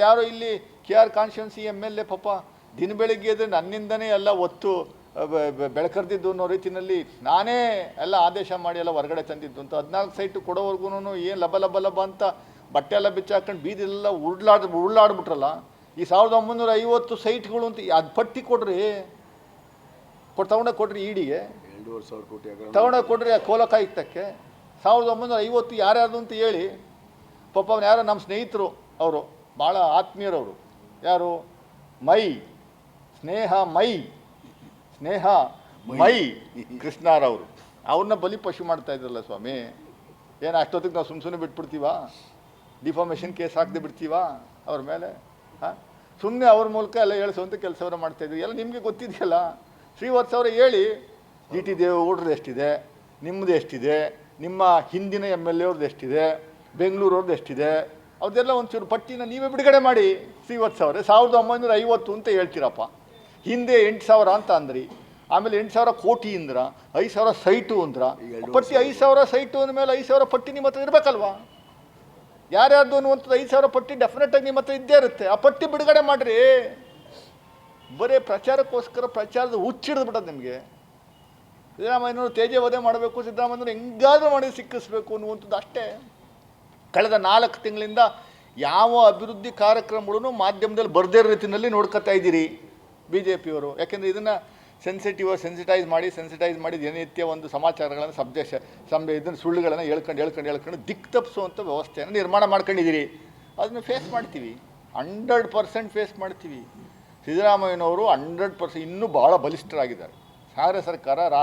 ಯಾರೋ ಇಲ್ಲಿ K R constituency M L A ಪಾಪ ದಿನ ಬೆಳಿಗ್ಗೆ ಎದ್ರೆ ನನ್ನಿಂದನೇ ಎಲ್ಲ ಒತ್ತು ಬೆಳಕರ್ದಿದ್ದು ಅನ್ನೋ ರೀತಿಯಲ್ಲಿ ನಾನೇ ಎಲ್ಲ ಆದೇಶ ಮಾಡಿ ಎಲ್ಲ ಹೊರಗಡೆ ತಂದಿದ್ದು. ಅಂತ ಹದಿನಾಲ್ಕು ಸೈಟು ಕೊಡೋವರೆಗೂ ಏನು ಲಬ ಲಬ ಲಬ ಅಂತ ಬಟ್ಟೆ ಎಲ್ಲ ಬಿಚ್ಚಾಕೊಂಡು ಬೀದಿಲೆಲ್ಲ ಉರುಳಾಡ್ ಉರುಳಾಡ್ಬಿಟ್ರಲ್ಲ ಈ ಸಾವಿರದ ಒಂಬೈನೂರ ಐವತ್ತು ಸೈಟ್ಗಳು ಅಂತ ಅದು ಪಟ್ಟಿ ಕೊಡ್ರಿ. ಕೊಟ್ಟು ತಗೊಂಡೋಗಿ ಕೊಡ್ರಿ ಇಡಿಗೆ. ತಗೊಂಡೋಗಿ ಕೊಡ್ರಿ ಆ ಕೋಲಕಾಯುಕ್ತಕ್ಕೆ ಸಾವಿರದ ಒಂಬೈನೂರ ಐವತ್ತು ಯಾರ್ಯಾರು ಅಂತ ಹೇಳಿ ಪಾಪ ಅವ್ನು ಯಾರೋ ನಮ್ಮ ಸ್ನೇಹಿತರು ಅವರು. ಭಾಳ ಆತ್ಮೀಯರವರು. ಯಾರು? ಮೈ. ಸ್ನೇಹ ಮೈ. ಸ್ನೇಹ ಮೈ. ಕೃಷ್ಣಾರವರು. ಅವ್ರನ್ನ ಬಲಿ ಪಶು ಮಾಡ್ತಾ ಇದ್ರಲ್ಲ ಸ್ವಾಮಿ. ಏನು ಅಷ್ಟೊತ್ತಿಗೆ ನಾವು ಸುಮ್ಮ ಸುಮ್ಮನೆ ಬಿಟ್ಬಿಡ್ತೀವಾ? ಡಿಫಾಮೇಷನ್ ಕೇಸ್ ಹಾಕದೆ ಬಿಡ್ತೀವಾ? ಅವ್ರ ಮೇಲೆ ಹಾಂ? ಸುಮ್ಮನೆ ಅವ್ರ ಮೂಲಕ ಎಲ್ಲ ಹೇಳಿಸುವಂಥ ಕೆಲಸವನ್ನ ಮಾಡ್ತಾಯಿದ್ವಿ ಎಲ್ಲ ನಿಮಗೆ ಗೊತ್ತಿದೆಯಲ್ಲ? ಶ್ರೀವತ್ಸ ಅವರೇ ಹೇಳಿ ಜಿ ಟಿ ದೇವೇಗೌಡ್ರದ್ದು ಎಷ್ಟಿದೆ? ನಿಮ್ಮದು ಎಷ್ಟಿದೆ? ನಿಮ್ಮ ಹಿಂದಿನ ಎಂ ಎಲ್ ಎ ಅವ್ರದ್ದು ಎಷ್ಟಿದೆ? ಬೆಂಗಳೂರವ್ರದ್ದು ಎಷ್ಟಿದೆ? ಅವ್ರದ್ದೆಲ್ಲ ಒಂಚೂರು ಪಟ್ಟಿನ ನೀವೇ ಬಿಡುಗಡೆ ಮಾಡಿ ಶ್ರೀವತ್ಸ ಅವರೇ ಸಾವಿರದ ಒಂಬೈನೂರ ಐವತ್ತು ಅಂತ ಹೇಳ್ತೀರಪ್ಪ. ಹಿಂದೆ ಎಂಟು ಸಾವಿರ ಅಂತ ಅಂದ್ರಿ. ಆಮೇಲೆ ಎಂಟು ಸಾವಿರ ಕೋಟಿ ಅಂದ್ರ ಐದು ಸಾವಿರ ಸೈಟು ಅಂದ್ರ. ಪಟ್ಟಿ ಐದು ಸಾವಿರ ಸೈಟು ಅಂದಮೇಲೆ ಐದು ಸಾವಿರ ಪಟ್ಟಿ ನಿಮ್ಮ ಹತ್ರ ಇರಬೇಕಲ್ವಾ? ಯಾರ್ಯಾರ್ದು ಅನ್ನುವಂಥದ್ದು ಐದು ಸಾವಿರ ಪಟ್ಟಿ ಡೆಫಿನೆಟಾಗಿ ನಿಮ್ಮ ಹತ್ರ ಇದ್ದೇ ಇರುತ್ತೆ. ಆ ಪಟ್ಟಿ ಬಿಡುಗಡೆ ಮಾಡಿರಿ. ಬರೀ ಪ್ರಚಾರಕ್ಕೋಸ್ಕರ ಪ್ರಚಾರದ ಹುಚ್ಚಿಡ್ದು ಬಿಡೋದು ನಿಮಗೆ. ಸಿದ್ದರಾಮಯ್ಯನವರು ತೇಜವಧೆ ಮಾಡಬೇಕು ಸಿದ್ದರಾಮಯ್ಯನವರು ಹೆಂಗಾದ್ರೂ ಮಾಡಿ ಸಿಕ್ಕಿಸ್ಬೇಕು ಅನ್ನುವಂಥದ್ದು ಅಷ್ಟೇ. ಕಳೆದ ನಾಲ್ಕು ತಿಂಗಳಿಂದ ಯಾವ ಅಭಿವೃದ್ಧಿ ಕಾರ್ಯಕ್ರಮಗಳನ್ನು ಮಾಧ್ಯಮದಲ್ಲಿ ಬರದೇ ರೀತಿಯಲ್ಲಿ ನೋಡ್ಕೊತಾ ಇದ್ದೀರಿ ಬಿ ಜೆ ಪಿಯವರು ಯಾಕೆಂದರೆ ಇದನ್ನು ಸೆನ್ಸಿಟಿವ್ ಸೆನ್ಸಿಟೈಸ್ ಮಾಡಿ ಸೆನ್ಸಿಟೈಸ್ ಮಾಡಿ ದಿನನಿತ್ಯ ಒಂದು ಸಮಾಚಾರಗಳನ್ನು ಸಬ್ಜೆ ಸಂಬ ಇದನ್ನು ಸುಳ್ಳುಗಳನ್ನು ಹೇಳ್ಕೊಂಡು ಹೇಳ್ಕೊಂಡು ಹೇಳ್ಕೊಂಡು ದಿಕ್ ತಪ್ಪಿಸುವಂಥ ವ್ಯವಸ್ಥೆಯನ್ನು ನಿರ್ಮಾಣ ಮಾಡ್ಕೊಂಡಿದ್ದೀರಿ. ಅದನ್ನು ಫೇಸ್ ಮಾಡ್ತೀವಿ. ಹಂಡ್ರೆಡ್ ಪರ್ಸೆಂಟ್ ಫೇಸ್ ಮಾಡ್ತೀವಿ. ಸಿದ್ದರಾಮಯ್ಯನವರು ಹಂಡ್ರೆಡ್ ಪರ್ಸೆಂಟ್ ಇನ್ನೂ ಭಾಳ ಬಲಿಷ್ಠರಾಗಿದ್ದಾರೆ. ಸಾಗರ ಸರ್ಕಾರ ರಾ